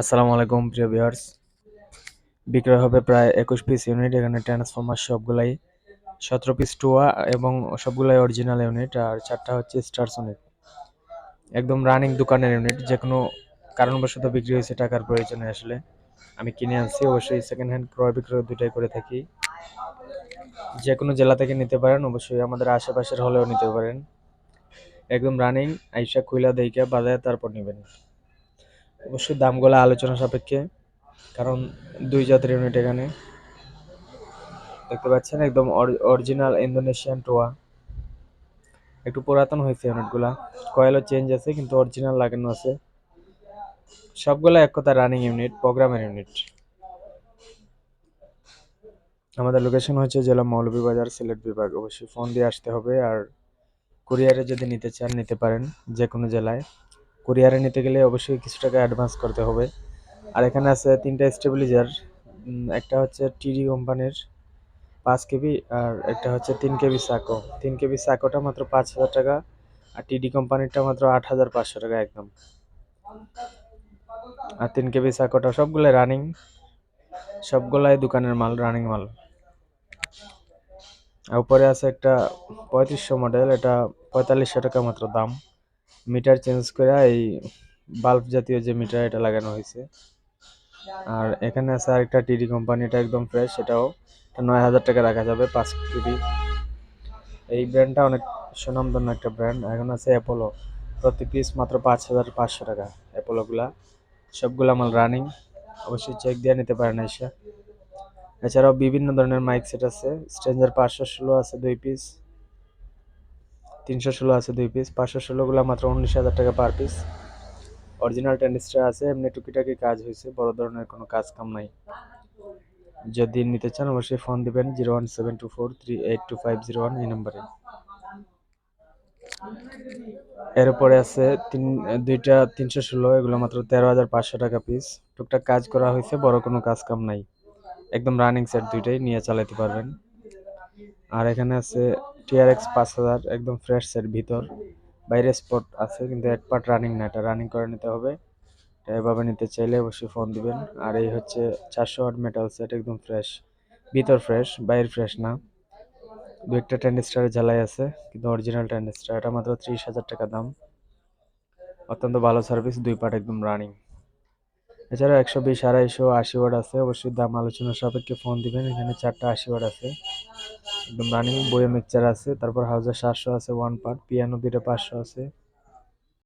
আসসালামু আলাইকুম, প্রিয় ভিউয়ার্স। বিক্রয় হবে প্রায় একুশ পিস ইউনিট এখানে ট্রান্সফরমার সবগুলাই, সতেরো পিস টুয়া এবং সবগুলাই অরিজিনাল ইউনিট আর চারটা হচ্ছে স্টার সোনিক একদম রানিং দোকানের ইউনিট যে কোনো কারণবশত বিক্রি হয়েছে টাকার প্রয়োজনে আসলে। আমি কিনে আনছি, অবশ্যই সেকেন্ড হ্যান্ড ক্রয় বিক্রয় দুটাই করে থাকি। যে কোনো জেলা থেকে নিতে পারেন, অবশ্যই আমাদের আশেপাশের হলেও নিতে পারেন। একদম রানিং আইসা খুইলা দেইকা বাজায় তারপর নেবেন। অবশ্যই দামগুলো আলোচনা সাপেক্ষে, কারণ দুই জাতের ইউনিট এখানে। দেখতে পাচ্ছেন একদম অরিজিনাল ইন্দোনেশিয়ান টোয়া। একটু পুরাতন হয়েছে ইউনিটগুলা কয়েলও চেঞ্জ আছে, কিন্তু অরিজিনাল লাগানো আছে। সবগুলো এক কথা রানিং ইউনিট প্রোগ্রামের ইউনিট আমাদের লোকেশন হচ্ছে জেলা মৌলভীবাজার, সিলেট বিভাগ। অবশ্যই ফোন দিয়ে আসতে হবে, আর কুরিয়ারে যদি নিতে চান, নিতে পারেন যে কোনো জেলায়। কুরিয়ারে নিতে গেলে অবশ্যই কিছু টাকা অ্যাডভান্স করতে হবে। আর এখানে আছে তিনটা স্টেবিলাইজার একটা হচ্ছে টিডি কোম্পানির পাঁচ কেবি আর একটা হচ্ছে তিন কেবি সাকো তিন কেবি সাকোটা মাত্র পাঁচ হাজার টাকা আর টিডি কোম্পানিরটা মাত্র আট হাজার পাঁচশো টাকা একদম। আর তিন কেবি সাকোটা সবগুলো রানিং সবগুলাই দোকানের মাল রানিং মাল। আর উপরে আছে একটা পঁয়ত্রিশশো মডেল এটা পঁয়তাল্লিশশো টাকা মাত্র দাম। মিটার চেঞ্জ করে এই বাল্ব জাতীয় যে মিটার এটা লাগানো হয়েছে। আর এখানে আছে আরেকটা টিডি কোম্পানি, এটা একদম ফ্রেশ সেটাও নয় হাজার টাকা রাখা যাবে, পাঁচ টিডি। এই ব্র্যান্ডটা অনেক সুনামধন্য একটা ব্র্যান্ড এখন আছে অ্যাপোলো প্রতি পিস মাত্র পাঁচ হাজার পাঁচশো টাকা অ্যাপোলোগুলা সবগুলো মাল রানিং অবশ্যই চেক দিয়ে নিতে পারেন এসে। এছাড়াও বিভিন্ন ধরনের মাইক সেট আছে। স্ট্রেঞ্জার পাঁচশো ষোলো আছে দুই পিস তিনশো ষোলো আছে দুই পিস পাঁচশো ষোলোগুলো মাত্র উনিশ হাজার টাকা পার পিস অরিজিনাল টেন্ডিস্টার আছে, এমনি টুকিটাকি কাজ হয়েছে, বড় ধরনের কোনো কাজ কাম নাই। যদি নিতে চান, অবশ্যই ফোন দিবেন, zero one seven two four three eight two five zero one এই নম্বরে। এর উপরে আছে তিন, দুইটা তিনশো ষোলো, এগুলো মাত্র তেরো হাজার পাঁচশো টাকা পিস টুকটাক কাজ করা হয়েছে, বড় কোনো কাজ কাম নাই। একদম রানিং সেট দুইটাই নিয়ে চালাতে পারবেন। আর এখানে আছে টিআরএক্স পাঁচ হাজার, একদম ফ্রেশ সেট ভিতর। বাইরে স্পট আছে, কিন্তু এক পার্ট রানিং না, এটা রানিং করে নিতে হবে। এভাবে নিতে চাইলে অবশ্যই ফোন দিবেন। আর এই হচ্ছে চারশো ওয়াট মেটাল সেট একদম ফ্রেশ ভিতর ফ্রেশ বাইরে ফ্রেশ না। দু একটা ট্যান্ডিস্টারের জ্বালাই আছে, কিন্তু অরিজিনাল ট্যান্ডিস্টার এটা মাত্র ত্রিশ হাজার টাকা দাম। অত্যন্ত ভালো সার্ভিস দুই পার্ট একদম রানিং এছাড়া একশো বিশ, আড়াইশো, আশি ওয়াট আছে। অবশ্যই দাম আলোচনা সাপেক্ষে ফোন দিবেন। এখানে চারটা আশি ওয়াট আছে। একদম রানিং বইয়ে মিক্সচার আছে, তারপর হাউজের সাতশো আছে ওয়ান পার্ট পিয়ানো দুইটা পাঁচশো আছে।